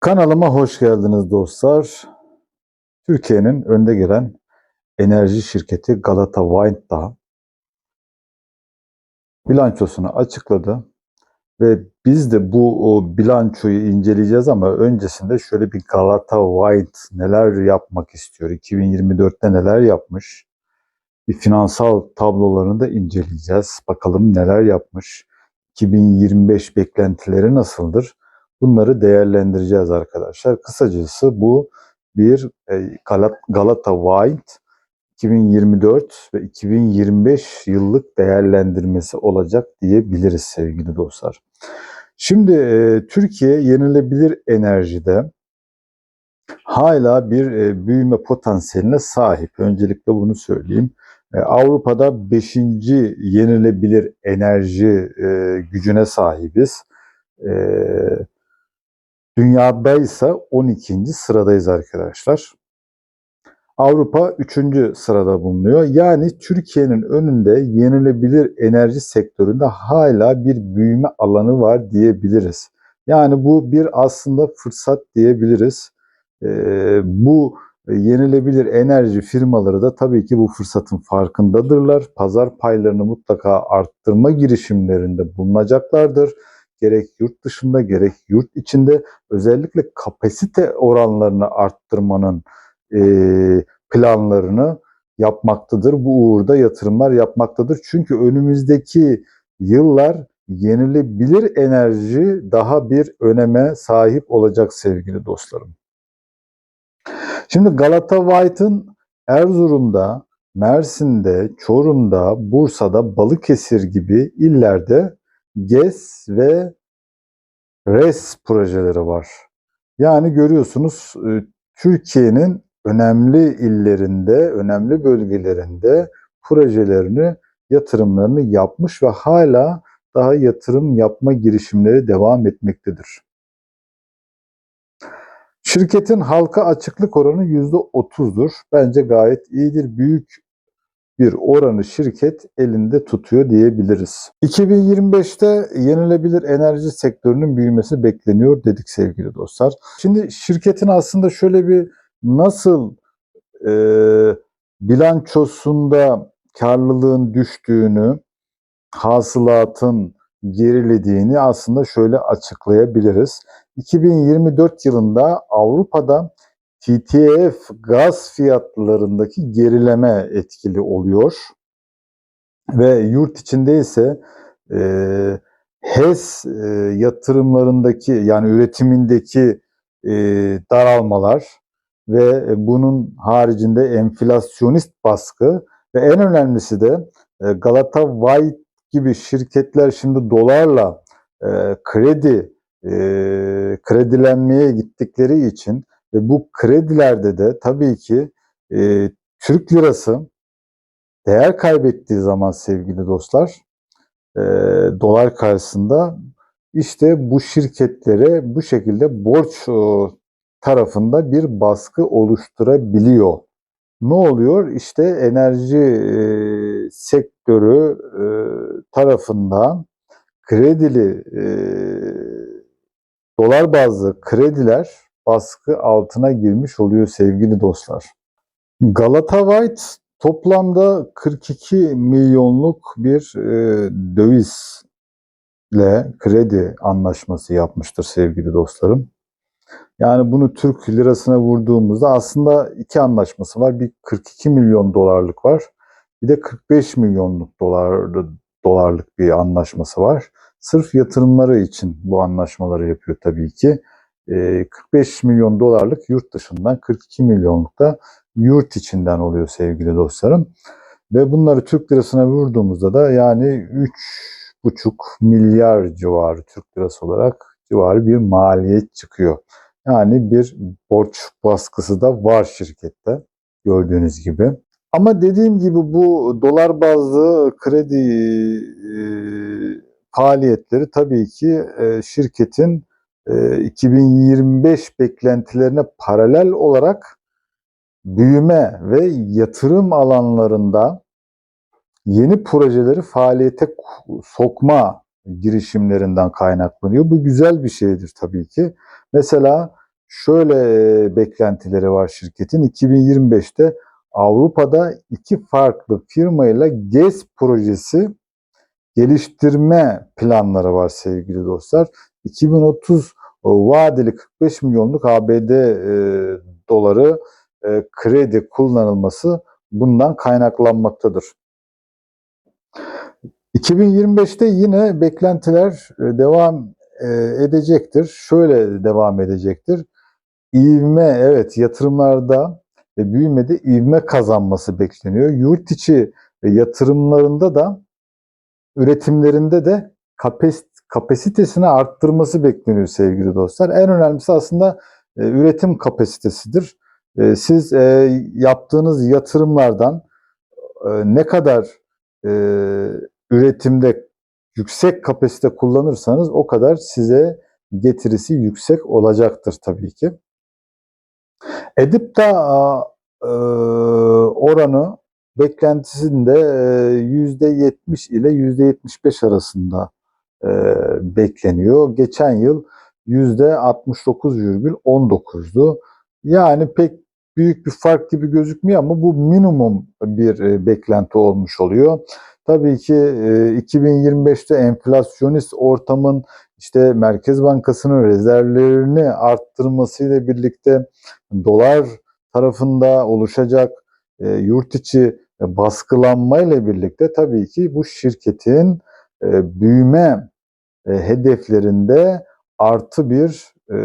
Kanalıma hoş geldiniz dostlar. Türkiye'nin önde gelen enerji şirketi Galata Wind da bilançosunu açıkladı ve biz de bu bilançoyu inceleyeceğiz ama öncesinde şöyle bir Galata Wind neler yapmak istiyor, 2024'te neler yapmış, bir finansal tablolarını da inceleyeceğiz. Bakalım neler yapmış, 2025 beklentileri nasıldır? Bunları değerlendireceğiz arkadaşlar. Kısacası bu bir e, Galat- Galata Wind 2024 ve 2025 yıllık değerlendirmesi olacak diyebiliriz sevgili dostlar. Şimdi e, Türkiye yenilebilir enerjide hala bir e, büyüme potansiyeline sahip. Öncelikle bunu söyleyeyim. Avrupa'da 5. yenilebilir enerji gücüne sahibiz. E, Dünyada ise 12. sıradayız arkadaşlar. Avrupa 3. sırada bulunuyor. Yani Türkiye'nin önünde yenilebilir enerji sektöründe hala bir büyüme alanı var diyebiliriz. Yani bu bir aslında fırsat diyebiliriz. Ee, bu yenilebilir enerji firmaları da tabii ki bu fırsatın farkındadırlar. Pazar paylarını mutlaka arttırma girişimlerinde bulunacaklardır. Gerek yurt dışında gerek yurt içinde özellikle kapasite oranlarını arttırmanın e, planlarını yapmaktadır. Bu uğurda yatırımlar yapmaktadır. Çünkü önümüzdeki yıllar yenilebilir enerji daha bir öneme sahip olacak sevgili dostlarım. Şimdi Galata White'ın Erzurum'da, Mersin'de, Çorum'da, Bursa'da, Balıkesir gibi illerde GES ve RES projeleri var. Yani görüyorsunuz e, Türkiye'nin önemli illerinde, önemli bölgelerinde projelerini, yatırımlarını yapmış ve hala daha yatırım yapma girişimleri devam etmektedir. Şirketin halka açıklık oranı %30'dur. Bence gayet iyidir. Büyük bir oranı şirket elinde tutuyor diyebiliriz. 2025'te yenilebilir enerji sektörünün büyümesi bekleniyor dedik sevgili dostlar. Şimdi şirketin aslında şöyle bir nasıl e, bilançosunda karlılığın düştüğünü, hasılatın gerilediğini aslında şöyle açıklayabiliriz. 2024 yılında Avrupa'da TTF gaz fiyatlarındaki gerileme etkili oluyor. Ve yurt içinde ise e, HES e, yatırımlarındaki yani üretimindeki e, daralmalar ve bunun haricinde enflasyonist baskı ve en önemlisi de e, Galata White gibi şirketler şimdi dolarla e, kredi e, kredilenmeye gittikleri için ve bu kredilerde de tabii ki e, Türk lirası değer kaybettiği zaman sevgili dostlar e, dolar karşısında işte bu şirketlere bu şekilde borç e, tarafında bir baskı oluşturabiliyor. Ne oluyor? İşte enerji e, sektörü e, tarafından kredili e, dolar bazlı krediler baskı altına girmiş oluyor sevgili dostlar. Galata White toplamda 42 milyonluk bir e, dövizle kredi anlaşması yapmıştır sevgili dostlarım. Yani bunu Türk lirasına vurduğumuzda aslında iki anlaşması var. Bir 42 milyon dolarlık var. Bir de 45 milyonluk dolar, dolarlık bir anlaşması var. Sırf yatırımları için bu anlaşmaları yapıyor tabii ki. 45 milyon dolarlık yurt dışından 42 milyonluk da yurt içinden oluyor sevgili dostlarım. Ve bunları Türk lirasına vurduğumuzda da yani 3,5 milyar civarı Türk lirası olarak civarı bir maliyet çıkıyor. Yani bir borç baskısı da var şirkette gördüğünüz gibi. Ama dediğim gibi bu dolar bazlı kredi e, faaliyetleri tabii ki e, şirketin 2025 beklentilerine paralel olarak büyüme ve yatırım alanlarında yeni projeleri faaliyete sokma girişimlerinden kaynaklanıyor. Bu güzel bir şeydir tabii ki. Mesela şöyle beklentileri var şirketin. 2025'te Avrupa'da iki farklı firmayla GES projesi geliştirme planları var sevgili dostlar. 2030 vadeli 45 milyonluk ABD e, doları e, kredi kullanılması bundan kaynaklanmaktadır. 2025'te yine beklentiler e, devam e, edecektir. Şöyle devam edecektir. İvme evet yatırımlarda ve büyümede ivme kazanması bekleniyor. Yurt içi yatırımlarında da üretimlerinde de kapes, kapasitesini arttırması bekleniyor sevgili dostlar. En önemlisi aslında e, üretim kapasitesidir. E, siz e, yaptığınız yatırımlardan e, ne kadar e, üretimde yüksek kapasite kullanırsanız o kadar size getirisi yüksek olacaktır tabii ki. EBITDA e, oranı beklentisinde %70 ile %75 arasında e, bekleniyor. Geçen yıl %69,19'du. Yani pek büyük bir fark gibi gözükmüyor ama bu minimum bir e, beklenti olmuş oluyor. Tabii ki 2025'te enflasyonist ortamın işte Merkez Bankası'nın rezervlerini arttırmasıyla birlikte dolar tarafında oluşacak e, yurt içi baskılanmayla birlikte tabii ki bu şirketin e, büyüme e, hedeflerinde artı bir e,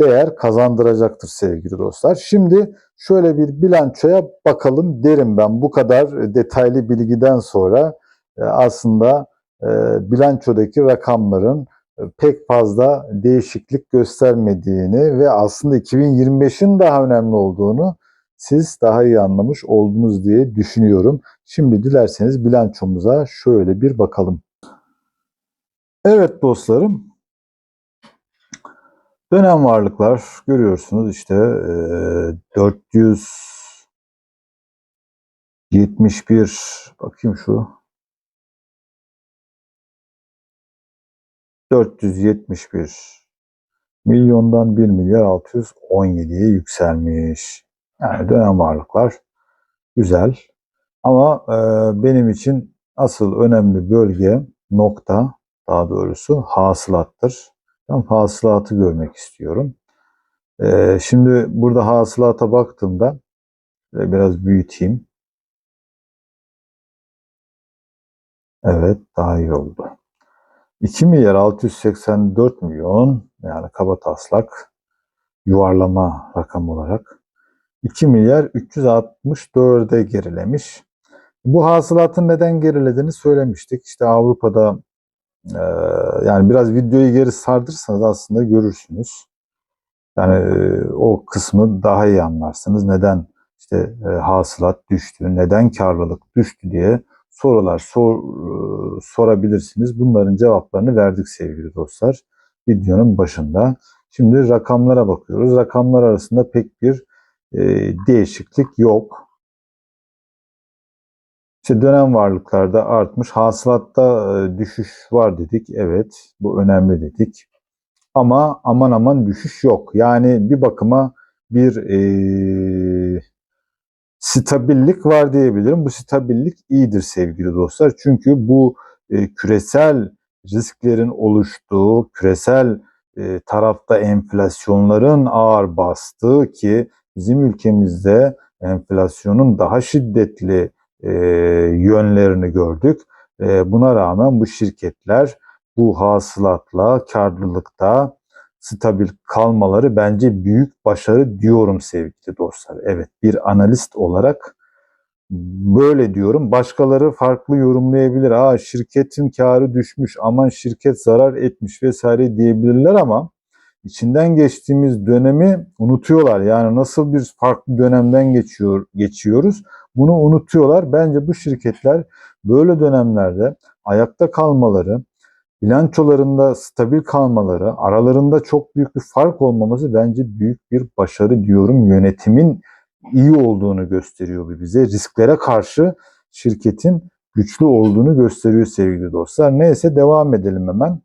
değer kazandıracaktır sevgili dostlar. Şimdi şöyle bir bilançoya bakalım derim ben. Bu kadar detaylı bilgiden sonra aslında bilançodaki rakamların pek fazla değişiklik göstermediğini ve aslında 2025'in daha önemli olduğunu siz daha iyi anlamış oldunuz diye düşünüyorum. Şimdi dilerseniz bilançomuza şöyle bir bakalım. Evet dostlarım. Dönem varlıklar görüyorsunuz işte 471 bakayım şu 471 milyondan 1 milyar 617'ye yükselmiş. Yani dönem varlıklar güzel. Ama e, benim için asıl önemli bölge, nokta daha doğrusu hasılattır. Ben hasılatı görmek istiyorum. E, şimdi burada hasılata baktığımda e, biraz büyüteyim. Evet daha iyi oldu. 2 milyar 684 milyon yani kaba taslak yuvarlama rakam olarak 2 milyar 364'e gerilemiş. Bu hasılatın neden gerilediğini söylemiştik. İşte Avrupa'da e, yani biraz videoyu geri sardırsanız aslında görürsünüz. Yani e, o kısmı daha iyi anlarsınız. Neden işte e, hasılat düştü, neden karlılık düştü diye sorular sor, sorabilirsiniz. Bunların cevaplarını verdik sevgili dostlar videonun başında. Şimdi rakamlara bakıyoruz. Rakamlar arasında pek bir değişiklik yok. İşte dönem varlıklarda artmış, hasılatta e, düşüş var dedik. Evet, bu önemli dedik. Ama aman aman düşüş yok. Yani bir bakıma bir e, stabillik var diyebilirim. Bu stabillik iyidir sevgili dostlar. Çünkü bu e, küresel risklerin oluştuğu, küresel e, tarafta enflasyonların ağır bastığı ki bizim ülkemizde enflasyonun daha şiddetli e, yönlerini gördük. E, buna rağmen bu şirketler bu hasılatla, karlılıkta stabil kalmaları bence büyük başarı diyorum sevgili dostlar. Evet bir analist olarak böyle diyorum. Başkaları farklı yorumlayabilir. Aa şirketin karı düşmüş, aman şirket zarar etmiş vesaire diyebilirler ama içinden geçtiğimiz dönemi unutuyorlar. Yani nasıl bir farklı dönemden geçiyor geçiyoruz bunu unutuyorlar. Bence bu şirketler böyle dönemlerde ayakta kalmaları, bilançolarında stabil kalmaları, aralarında çok büyük bir fark olmaması bence büyük bir başarı diyorum. Yönetimin iyi olduğunu gösteriyor bize. Risklere karşı şirketin güçlü olduğunu gösteriyor sevgili dostlar. Neyse devam edelim hemen.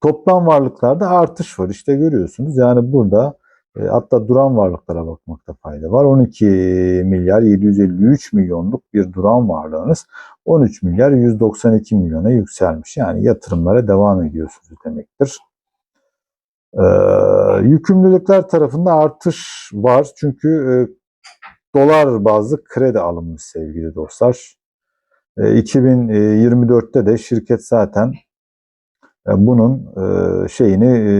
Toplam varlıklarda artış var. İşte görüyorsunuz. Yani burada e, hatta duran varlıklara bakmakta fayda var. 12 milyar 753 milyonluk bir duran varlığınız 13 milyar 192 milyona yükselmiş. Yani yatırımlara devam ediyorsunuz demektir. Ee, yükümlülükler tarafında artış var. Çünkü e, dolar bazlı kredi alınmış sevgili dostlar. E, 2024'te de şirket zaten bunun e, şeyini e,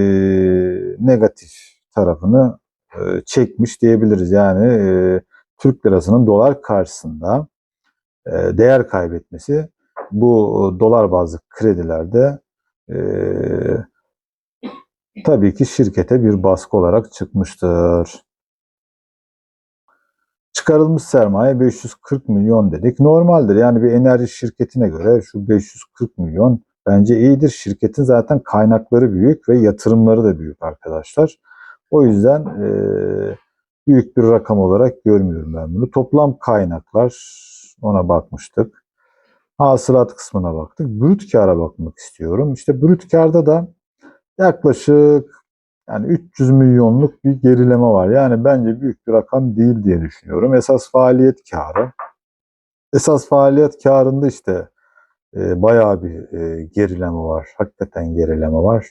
negatif tarafını e, çekmiş diyebiliriz. Yani e, Türk lirasının dolar karşısında e, değer kaybetmesi bu dolar bazlı kredilerde e, tabii ki şirkete bir baskı olarak çıkmıştır. Çıkarılmış sermaye 540 milyon dedik. Normaldir yani bir enerji şirketine göre şu 540 milyon bence iyidir. Şirketin zaten kaynakları büyük ve yatırımları da büyük arkadaşlar. O yüzden e, büyük bir rakam olarak görmüyorum ben bunu. Toplam kaynaklar ona bakmıştık. Hasılat kısmına baktık. Brüt kâra bakmak istiyorum. İşte brüt kârda da yaklaşık yani 300 milyonluk bir gerileme var. Yani bence büyük bir rakam değil diye düşünüyorum. Esas faaliyet karı. Esas faaliyet karında işte e, bayağı bir e, gerileme var. Hakikaten gerileme var.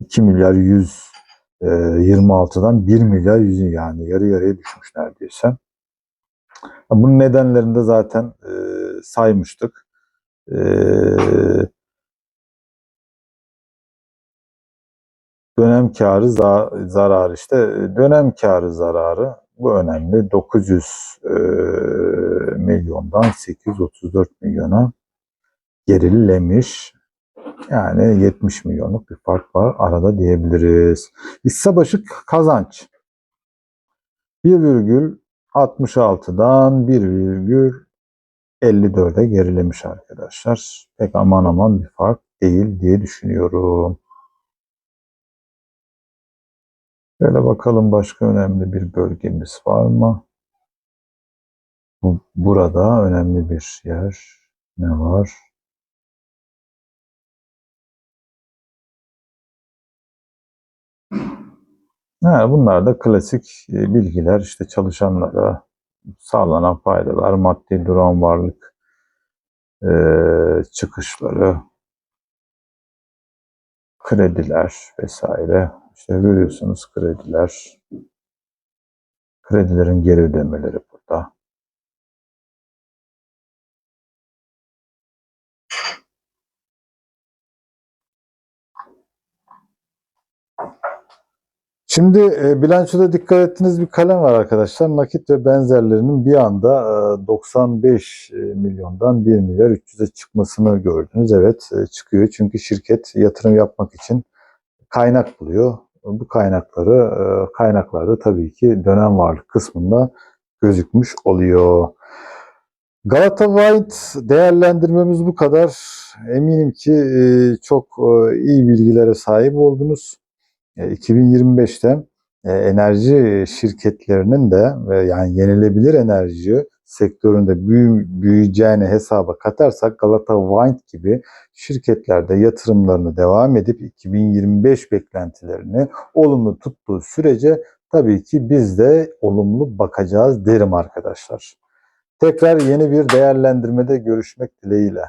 2 milyar 100 e, 26'dan 1 milyar 100 yani yarı yarıya düşmüş neredeyse. Bunun nedenlerini de zaten e, saymıştık. E, dönem karı za- zararı işte dönem karı zararı bu önemli 900 e, milyondan 834 milyona gerilemiş. Yani 70 milyonluk bir fark var arada diyebiliriz. Hisse başı kazanç 1,66'dan 1,54'e gerilemiş arkadaşlar. Pek aman aman bir fark değil diye düşünüyorum. Şöyle bakalım başka önemli bir bölgemiz var mı? Bu, burada önemli bir yer. Ne var? Ha, bunlar da klasik e, bilgiler. İşte çalışanlara sağlanan faydalar, maddi duran varlık e, çıkışları, krediler vesaire. İşte görüyorsunuz krediler. Kredilerin geri ödemeleri burada. Şimdi e, bilançoda dikkat ettiğiniz bir kalem var arkadaşlar. Nakit ve benzerlerinin bir anda e, 95 milyondan 1 milyar 300'e çıkmasını gördünüz. Evet e, çıkıyor çünkü şirket yatırım yapmak için kaynak buluyor. Bu kaynakları e, kaynaklarda tabii ki dönem varlık kısmında gözükmüş oluyor. Galata White değerlendirmemiz bu kadar. Eminim ki e, çok e, iyi bilgilere sahip oldunuz. 2025'te enerji şirketlerinin de yani yenilebilir enerji sektöründe büyü, büyüyeceğini hesaba katarsak Galata Wind gibi şirketlerde yatırımlarını devam edip 2025 beklentilerini olumlu tuttuğu sürece tabii ki biz de olumlu bakacağız derim arkadaşlar. Tekrar yeni bir değerlendirmede görüşmek dileğiyle.